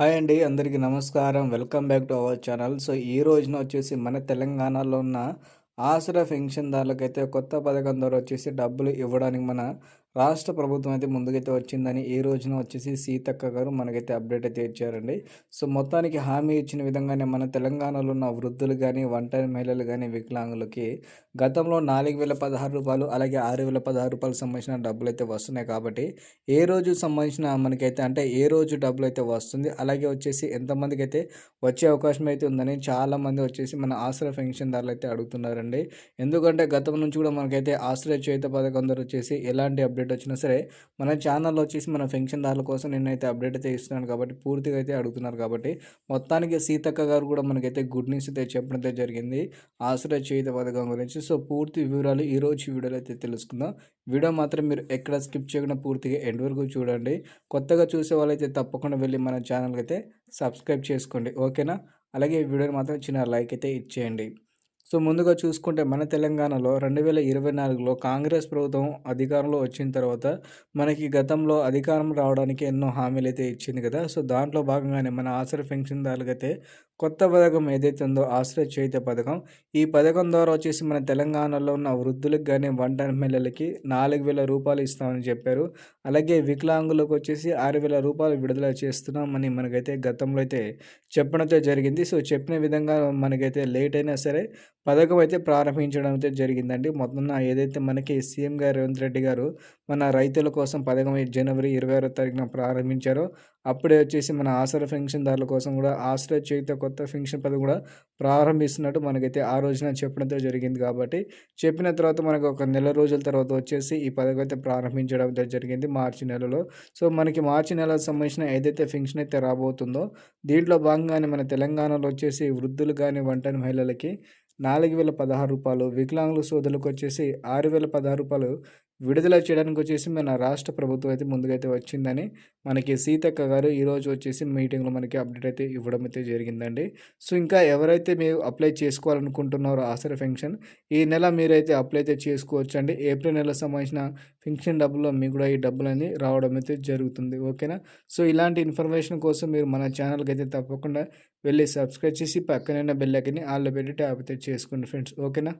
Hi అండి అందరికీ నమస్కారం. Welcome back to our channel. So ఈ రోజున వచ్చేసి మన తెలంగాణలో ఉన్న ఆసరా పెన్షన్దారులకైతే కొత్త పథకం ద్వారా వచ్చేసి డబ్బులు ఇవ్వడానికి మన రాష్ట్ర ప్రభుత్వం అయితే ముందుకైతే వచ్చిందని ఈ రోజున వచ్చేసి సీతక్క గారు మనకైతే అప్డేట్ అయితే ఇచ్చారండి. సో మొత్తానికి హామీ ఇచ్చిన విధంగానే మన తెలంగాణలో ఉన్న వృద్ధులు కానీ ఒంటరి మహిళలు కానీ వికలాంగులకి గతంలో నాలుగు వేల పదహారు రూపాయలు అలాగే ఆరు వేల పదహారు రూపాయలు సంబంధించిన డబ్బులు అయితే వస్తున్నాయి కాబట్టి ఏ రోజు సంబంధించిన మనకైతే అంటే ఏ రోజు డబ్బులు అయితే వస్తుంది అలాగే వచ్చేసి ఎంతమందికి అయితే వచ్చే అవకాశం అయితే ఉందని చాలామంది వచ్చేసి మన ఆశ్రయ పెన్షన్దారులు అయితే అడుగుతున్నారండి. ఎందుకంటే గతం నుంచి కూడా మనకైతే ఆశ్రయ చేత పథకం ద్వారా వచ్చేసి ఎలాంటి అప్డేట్ అప్డేట్ వచ్చినా సరే మన ఛానల్లో వచ్చేసి మన పెన్షన్దారుల కోసం నేనైతే అప్డేట్ అయితే ఇస్తున్నాను కాబట్టి పూర్తిగా అయితే అడుగుతున్నారు కాబట్టి మొత్తానికి సీతక్క గారు కూడా మనకైతే గుడ్ న్యూస్ అయితే చెప్పడం అయితే జరిగింది. ఆశ్రయ చేయుత పథకం గురించి. సో పూర్తి వివరాలు ఈరోజు వీడియోలో అయితే తెలుసుకుందాం. వీడియో మాత్రం మీరు ఎక్కడ స్కిప్ చేయకుండా పూర్తిగా ఎండ్ వరకు చూడండి. కొత్తగా చూసే వాళ్ళైతే తప్పకుండా వెళ్ళి మన ఛానల్కి అయితే సబ్స్క్రైబ్ చేసుకోండి. ఓకేనా? అలాగే వీడియోని మాత్రం చిన్న లైక్ అయితే ఇచ్చేయండి. సో ముందుగా చూసుకుంటే మన తెలంగాణలో రెండు వేల ఇరవై నాలుగులో కాంగ్రెస్ ప్రభుత్వం అధికారంలో వచ్చిన తర్వాత మనకి గతంలో అధికారం రావడానికి ఎన్నో హామీలు అయితే ఇచ్చింది కదా. సో దాంట్లో భాగంగానే మన ఆసర పెన్షన్దారులకైతే కొత్త పథకం ఏదైతే ఉందో ఆశ్రయ చేయుత పథకం. ఈ పథకం ద్వారా వచ్చేసి మన తెలంగాణలో ఉన్న వృద్ధులకు కానీ వంట ఎమ్మెల్యేలకి నాలుగు వేల రూపాయలు ఇస్తామని చెప్పారు. అలాగే వికలాంగులకు వచ్చేసి ఆరు వేల రూపాయలు విడుదల చేస్తున్నామని మనకైతే గతంలో అయితే చెప్పడంతో జరిగింది. సో చెప్పిన విధంగా మనకైతే లేట్ అయినా సరే పథకం అయితే ప్రారంభించడం అయితే జరిగిందండి. మొత్తం ఏదైతే మనకి సీఎం గారు రేవంత్ రెడ్డి గారు మన రైతుల కోసం పథకం జనవరి ఇరవై ఆరో తారీఖున ప్రారంభించారో అప్పుడే వచ్చేసి మన ఆసర పెన్షన్దారుల కోసం కూడా ఆశ్రయ చేత కొత్త పెన్షన్ పథకం కూడా ప్రారంభిస్తున్నట్టు మనకైతే ఆ రోజున చెప్పడంతో జరిగింది కాబట్టి చెప్పిన తర్వాత మనకు ఒక నెల రోజుల తర్వాత వచ్చేసి ఈ పథకం అయితే ప్రారంభించడం జరిగింది మార్చి నెలలో. సో మనకి మార్చి నెలకు సంబంధించిన ఏదైతే పెన్షన్ అయితే రాబోతుందో దీంట్లో భాగంగానే మన తెలంగాణలో వచ్చేసి వృద్ధులు కానీ వంటని మహిళలకి నాలుగు వేల పదహారు రూపాయలు వికలాంగుల సోదరులకు వచ్చేసి ఆరు వేల పదహారు రూపాయలు విడుదల చేయడానికి వచ్చేసి మన రాష్ట్ర ప్రభుత్వం అయితే ముందుకైతే వచ్చిందని మనకి సీతక్క గారు ఈరోజు వచ్చేసి మీటింగ్లో మనకి అప్డేట్ అయితే ఇవ్వడం అయితే జరిగిందండి. సో ఇంకా ఎవరైతే మీరు అప్లై చేసుకోవాలనుకుంటున్నారో ఆసర ఫెన్షన్ ఈ నెల మీరైతే అప్లై అయితే చేసుకోవచ్చు అండి ఏప్రిల్ నెల సంబంధించిన ఫెన్షన్ డబ్బుల్లో మీకు కూడా ఈ డబ్బులని రావడం అయితే జరుగుతుంది. ఓకేనా? సో ఇలాంటి ఇన్ఫర్మేషన్ కోసం మీరు మన ఛానల్కి అయితే తప్పకుండా వెళ్ళి సబ్స్క్రైబ్ చేసి పక్కనైన బెల్లకిని ఆళ్ళు పెట్టి ట్యాప్ అయితే చేసుకోండి ఫ్రెండ్స్. ఓకేనా?